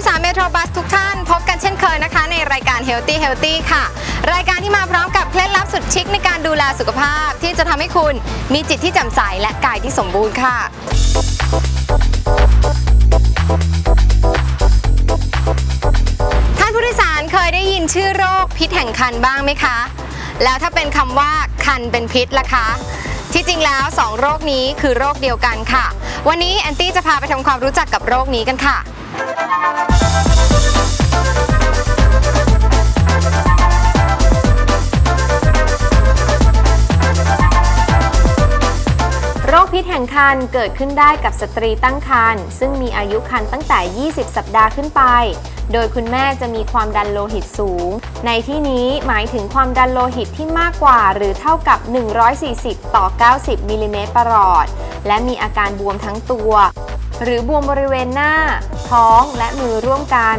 ยสารเมโทรบัสทุกท่าน พบกันเช่นเคยนะคะ ในรายการ Healthy Healthy ค่ะ รายการที่มาพร้อมกับเคล็ดลับสุดชิคในการดูแลสุขภาพ ที่จะทำให้คุณมีจิตที่แจ่มใสและกายที่สมบูรณ์ค่ะท่านผู้โดยสารเคยได้ยินชื่อโรคพิษแห่งคันบ้างไหมคะ แล้วถ้าเป็นคำว่าคันเป็นพิษล่ะคะที่จริงแล้ว 2 โรคนี้คือโรคเดียวกันค่ะ วันนี้แอนตี้จะพาไปทำความรู้จักกับโรคนี้กันค่ะ โรคพิษแห่งคันเกิดขึ้นได้กับสตรีตั้งครรภ์ซึ่งมีอายุคันตั้งแต่ 20 สัปดาห์ขึ้นไป โดยคุณแม่จะมีความดันโลหิตสูง ในที่นี้หมายถึงความดันโลหิตที่มากกว่า หรือเท่ากับ 140 ต่อ 90 มิลลิเมตรประหลอด และมีอาการบวมทั้งตัว หรือบวมบริเวณหน้า ท้องและมือร่วมกัน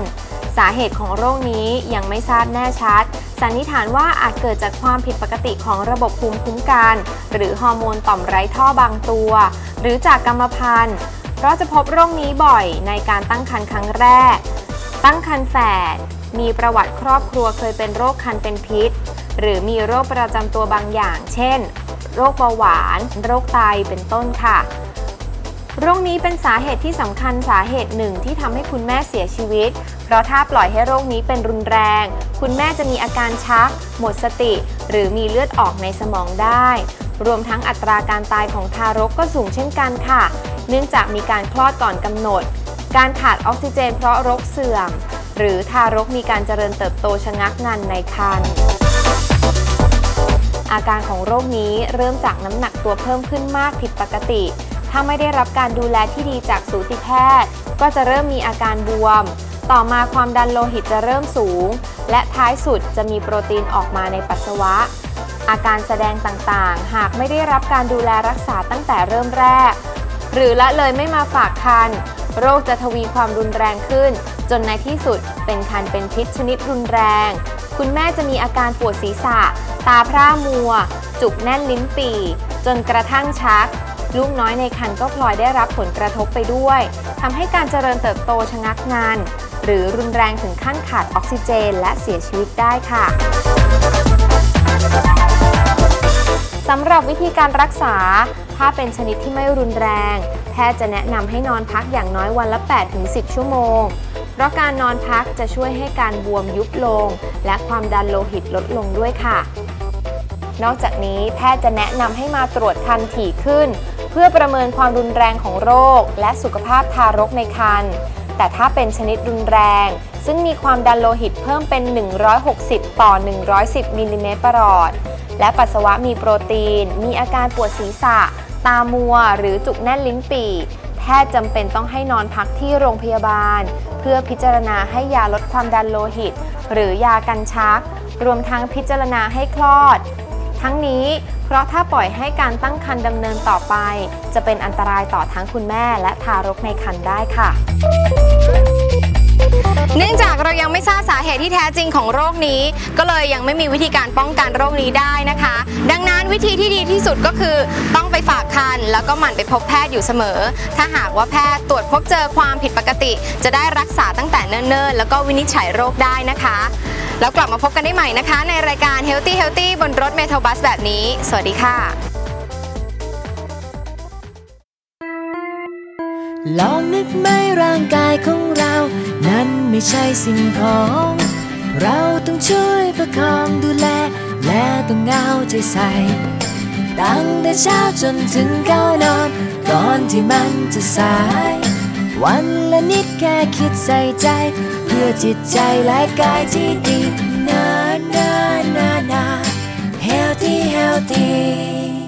สาเหตุของโรคนี้ยังไม่ทราบแน่ชัด สันนิษฐานว่าอาจเกิดจากความผิดปกติของระบบภูมิคุ้มกัน หรือฮอร์โมนต่อมไร้ท่อบางตัว หรือจากกรรมพันธุ์ เพราะจะพบโรคนี้บ่อยในการตั้งครรภ์ครั้งแรก ตั้งครรภ์แฝดมีประวัติครอบครัวเคยเป็นโรคคันเป็นพิษ หรือมีโรคประจำตัวบางอย่าง เช่น โรคเบาหวาน โรคไตเป็นต้นค่ะ โรคนี้เป็นสาเหตุที่สำคัญสาเหตุหนึ่งที่ทำให้คุณแม่เสียชีวิต เพราะถ้าปล่อยให้โรคนี้เป็นรุนแรง คุณแม่จะมีอาการชัก หมดสติ หรือมีเลือดออกในสมองได้ รวมทั้งอัตราการตายของทารกก็สูงเช่นกันค่ะ เนื่องจากมีการคลอดก่อนกำหนด การขาดออกซิเจนเพราะรกเสื่อม หรือทารกมีการเจริญเติบโตชะงักงันในครรภ์อาการของโรคนี้เริ่มจากน้ำหนักตัวเพิ่มขึ้นมากผิดปกติ ถ้าไม่ได้รับการดูแลที่ดีจากสูติแพทย์ ก็จะเริ่มมีอาการบวม ต่อมาความดันโลหิตจะเริ่มสูง และท้ายสุดจะมีโปรตีนออกมาในปัสสาวะ อาการแสดงต่างๆ หากไม่ได้รับการดูแลรักษาตั้งแต่เริ่มแรก หรือละเลยไม่มาฝากคันโรคจะทวีความรุนแรงขึ้น จนในที่สุดเป็นคันเป็นพิษชนิดรุนแรง คุณแม่จะมีอาการปวดศีรษะ ตาพร่ามัว จุกแน่นลิ้นปี่ จนกระทั่งชัก ลูกน้อยในครรภ์ก็พลอยได้รับผลกระทบไปด้วยทำให้การเจริญเติบโตชะงักงานหรือรุนแรงถึงขั้นขาดออกซิเจน และเสียชีวิตได้ค่ะสำหรับวิธีการรักษา ถ้าเป็นชนิดที่ไม่รุนแรง แพทย์จะแนะนำให้นอนพักอย่างน้อยวันละ 8-10 ชั่วโมง เพราะการนอนพักจะช่วยให้การบวมยุบลง และความดันโลหิตลดลงด้วยค่ะ นอกจากนี้แพทย์จะแนะนำให้มาตรวจคันถี่ขึ้น เพื่อประเมินความรุนแรงของโรค และสุขภาพทารกในครรภ์แต่ถ้าเป็นชนิดรุนแรง ซึ่งมีความดันโลหิตเพิ่มเป็น 160 ต่อ 110 มิลลิเมตรประหลอด และปัสสาวะมีโปรตีน มีอาการปวดศีรษะ ตามัว หรือจุกแน่นลิ้นปี่แพทย์จำเป็นต้องให้นอนพักที่โรงพยาบาล เพื่อพิจารณาให้ยาลดความดันโลหิต หรือยากันชัก รวมทั้งพิจารณาให้คลอด ทั้งนี้เพราะถ้าปล่อยให้การตั้งครรภ์ดำเนินต่อไป จะเป็นอันตรายต่อทั้งคุณแม่และทารกในครรภ์ได้ค่ะ ทราบสาเหตุที่แท้จริงของโรคนี้ ก็เลยยังไม่มีวิธีการป้องกันโรคนี้ได้นะคะ ดังนั้นวิธีที่ดีที่สุดก็คือต้องไปฝากคันแล้วก็หมั่นไปพบแพทย์อยู่เสมอ ถ้าหากว่าแพทย์ตรวจพบเจอความผิดปกติ จะได้รักษาตั้งแต่เนิ่นๆ แล้วก็วินิจฉัยโรคได้นะคะ แล้วกลับมาพบกันได้ใหม่นะคะ ในรายการ Healthy Healthy บนรถเมโทรบัสแบบนี้ สวัสดีค่ะ ลองนึกไหมร่างกายของเรา นั้นไม่ใช่สิ่งของ เราต้องช่วยประคองดูแล และต้องเอาใจใส่ ตั้งแต่เช้าจนถึงเข้านอน ก่อนที่มันจะสาย วันละนิดแค่คิดใส่ใจ เพื่อจิตใจและกายที่ดีนานานานา healthy healthy